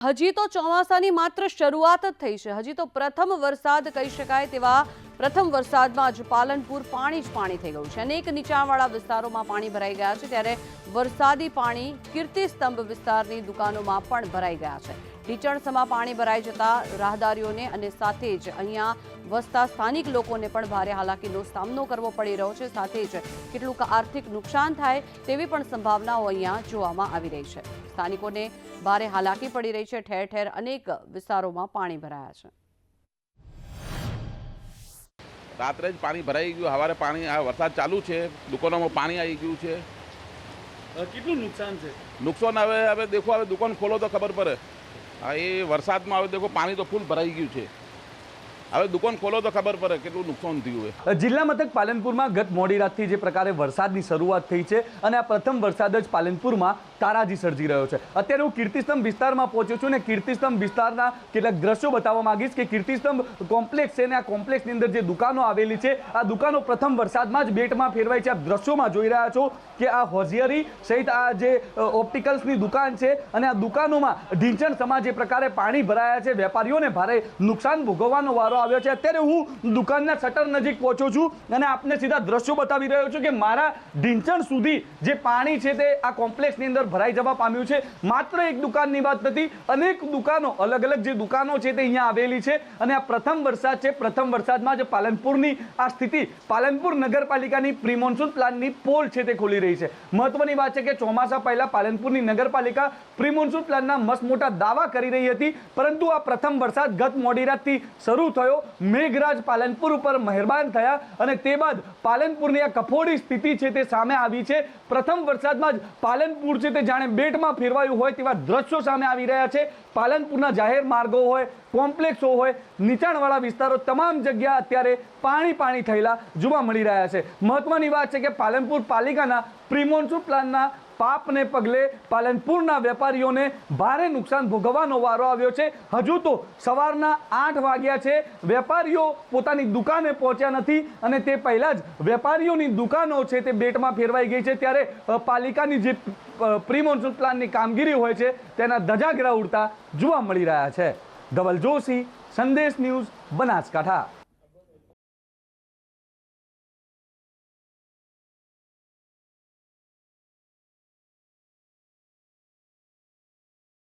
હજી તો ચોમાસાની માત્ર શરૂઆત જ થઈ છે. હજી તો પ્રથમ વરસાદ કહી શકાય તેવા પ્રથમ વરસાદમાં જ પાલનપુર પાણી જ પાણી થઈ ગયું છે. અનેક નીચાણવાળા વિસ્તારોમાં પાણી ભરાઈ ગયા છે. ત્યારે વરસાદી પાણી કીર્તિસ્તંભ વિસ્તારની દુકાનોમાં પણ ભરાઈ ગયા છે. ઢીચણસમાં પાણી ભરાઈ જતા રાહદારીઓને અને સાથે જ અહીંયા વસતા સ્થાનિક લોકોને પણ ભારે હાલાકીનો સામનો કરવો પડી રહ્યો છે. સાથે જ કેટલુંક આર્થિક નુકસાન થાય તેવી પણ સંભાવનાઓ અહીંયા જોવામાં આવી રહી છે. સ્થાનિકોને ભારે હાલાકી પડી રહી છે. ઠેર ઠેર અનેક વિસ્તારોમાં પાણી ભરાયા છે. રાત્રે જ પાણી ભરાઈ ગયું. સવારે પાણી આ વરસાદ ચાલુ છે. દુકાનોમાં પાણી આવી ગયું છે. કેટલું નુકસાન છે? નુકસાન હવે હવે દેખો હવે દુકાન ખોલો તો ખબર પડે. હા એ વરસાદમાં હવે દેખો પાણી તો ફૂલ ભરાઈ ગયું છે. હવે દુકાન ખોલો તો ખબર પડે કેટલું નુકસાન થયું હોય. જિલ્લા મથક પાલનપુરમાં ગત મોડી રાતથી જે પ્રકારે વરસાદની શરૂઆત થઈ છે અને આ પ્રથમ વરસાદ જ પાલનપુરમાં તારાજી સર્જી રહ્યો છે. અત્યારે હું કીર્તિસ્તંભ વિસ્તારમાં પહોંચ્યો છું અને કીર્તિસ્તંભ વિસ્તારના કેટલાક દ્રશ્યો બતાવવા માંગીશ કે કીર્તિસ્તંભ કોમ્પ્લેક્સ છે ને આ કોમ્પ્લેક્સની અંદર જે દુકાનો આવેલી છે, આ દુકાનો પ્રથમ વરસાદમાં જ બેટમાં ફેરવાય છે. આપ દ્રશ્યોમાં જોઈ રહ્યા છો કે આ હોઝિયરી સહિત આ જે ઓપ્ટિકલ્સની દુકાન છે અને આ દુકાનોમાં ઢીંચણ સમાજ જે પ્રકારે પાણી ભરાયા છે. વેપારીઓને ભારે નુકસાન ભોગવવાનો વારો આવ્યો છે. અત્યારે હું દુકાનના શટર નજીક પહોંચ્યો છું અને આપને સીધા દ્રશ્યો બતાવી રહ્યો છું કે મારા ઢીંચણ સુધી જે પાણી છે તે આ કોમ્પ્લેક્સની અંદર ભરાઈ જવા પામ્યું છે. માત્ર એક દુકાનની વાત નથી, અનેક દુકાનો અલગ અલગ જે દુકાનો છે તે અહીંયા આવેલી છે અને આ પ્રથમ વરસાદ છે. પ્રથમ વરસાદમાં જે પાલનપુરની આ સ્થિતિ, પાલનપુર નગરપાલિકાની પ્રી પ્લાનની પોલ છે તે ખોલી રહી છે. મહત્વની વાત છે કે ચોમાસા પહેલા પાલનપુરની નગરપાલિકા પ્રી મોન્સૂન પ્લાનના મસ્ત મોટા દાવા કરી રહી હતી, પરંતુ આ પ્રથમ વરસાદ ગત મોડી રાતથી શરૂ થયો મેઘરાજ પાલનપુર ઉપર મહેરબાન થયા અને તે બાદ પાલનપુરની આ કફોડી સ્થિતિ છે તે સામે આવી છે. પ્રથમ વરસાદમાં જ પાલનપુર છે તે જાણે બેટમાં ફેરવાયું હોય તેવા દ્રશ્યો સામે આવી રહ્યા છે. પાલનપુરના જાહેર માર્ગો હોય, કોમ્પ્લેક્સો હોય, નીચાણવાળા વિસ્તારો તમામ જગ્યા અત્યારે પાણી પાણી થયેલા જોવા મળી રહ્યા છે. મહત્વની વાત છે કે પાલનપુર પાલિકાના પ્રિમોન્સૂન પ્લાનના પાપને પગલે પાલનપુરના વેપારીઓને ભારે નુકસાન ભોગવવાનો વારો આવ્યો છે. હજુ તો સવારના આઠ વાગ્યા છે. વેપારીઓ પોતાની દુકાને પહોંચ્યા નથી અને તે પહેલાં જ વેપારીઓની દુકાનો છે તે બેટમાં ફેરવાઈ ગઈ છે. ત્યારે પાલિકાની જે પ્રી મોન્સૂન પ્લાનની કામગીરી હોય છે, તેના ધજાગરા ઉડતા જોવા મળી રહ્યા છે. ધવલ જોશી સંદેશ ન્યૂઝ, બનાસકાંઠા.